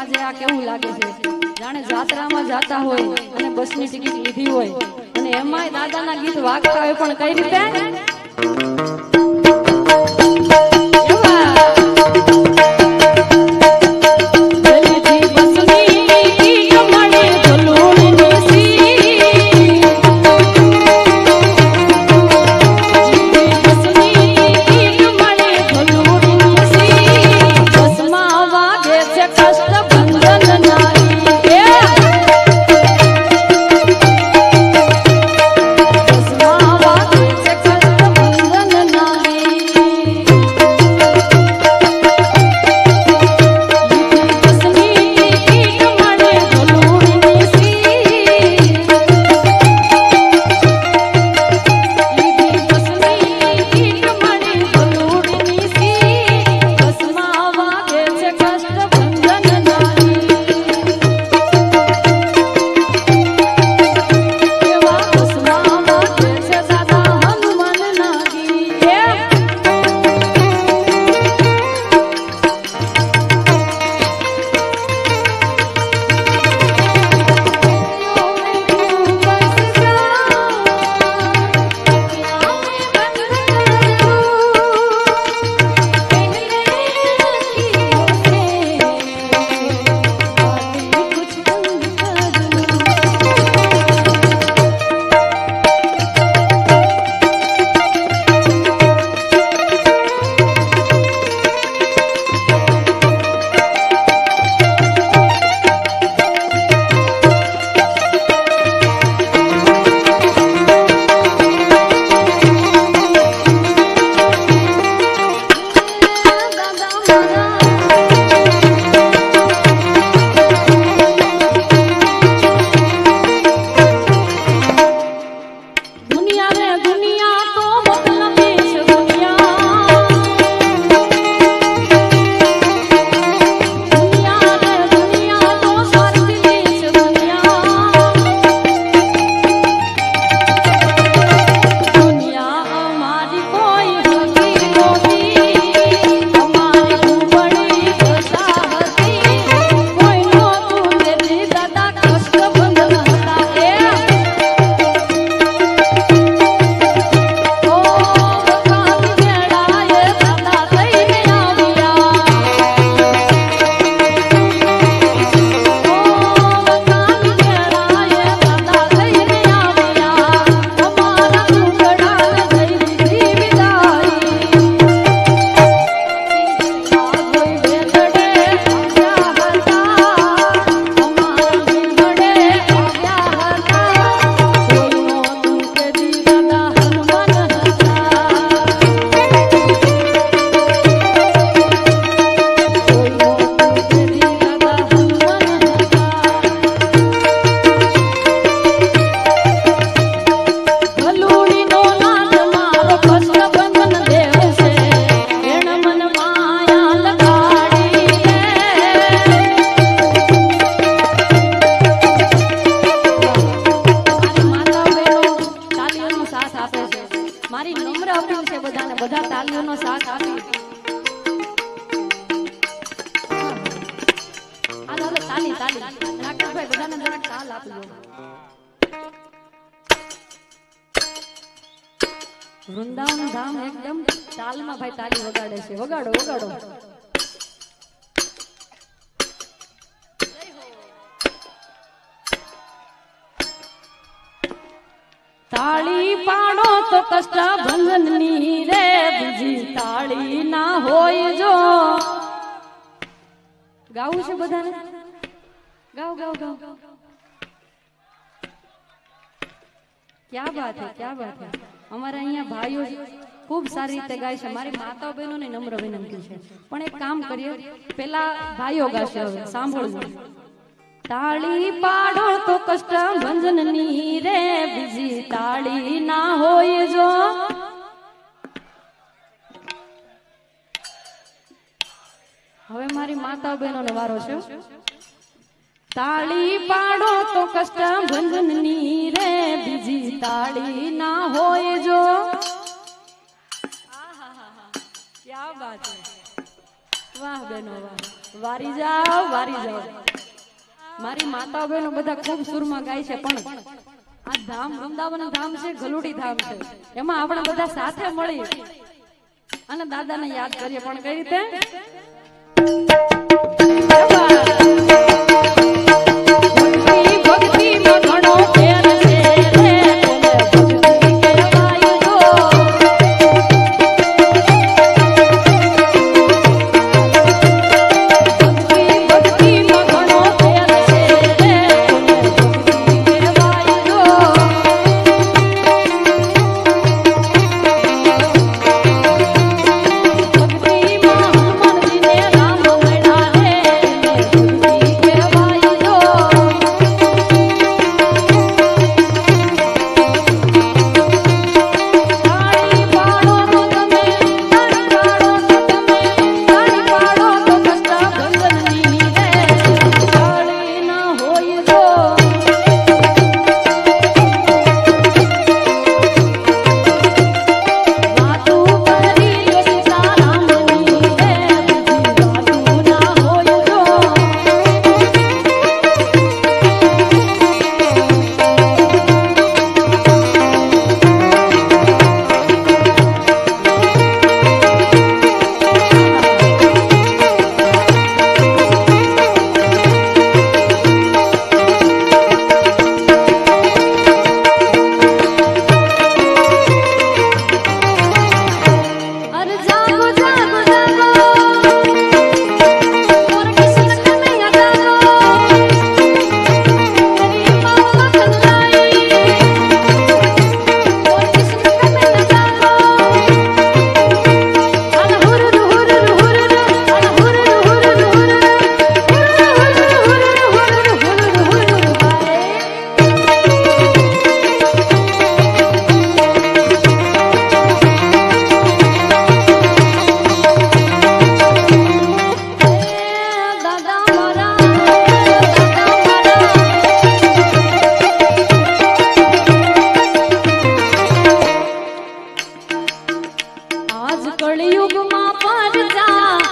આજે આ કેવું લાગે છે? જાણે જાત્રામાં જાતા હોય અને બસની ટિકિટ લીધી હોય. અને એમાંય દાદાના ગીત વાગતા હોય પણ કઈ રીતે? તાળી પાડો તો કષ્ટ ભંજનની રે, બીજી તાળી ના હોય જો. ગાવું છે બધાને? ગાવ ગાવ ગાવ. ક્યાં વાત હે, ક્યાં વાત હે? અમારા અહીંયા ભાઈઓ ખૂબ સારી રીતે ગાય છે. મારી માતા બહેનોને નમ્ર વિનંતી છે. પણ એક કામ કરીએ, પેલા ભાઈઓ ગાશે હવે સાંભળજો તાળી પાડો તો કષ્ટ ભંજનની રે બીજી તાળી ના હોય જો. હવે મારી માતા બહેનો નો વારો છે. તાળી પાડો તો કષ્ટ ભંજનની રે બીજી તાળી ના હોય જો. વાહ બહેનો વાહ. વારી જાઓ વારી જાઓ. મારી માતા બહેનો બધા ખૂબ સુરમાં ગાય છે, પણ આ ધામ વૃંદાવન ધામ છે, ગલુડી ધામ છે. એમાં આપણે બધા સાથે મળી અને દાદાને યાદ કરીએ. પણ કઈ રીતે? કળિયુગમાં પરજા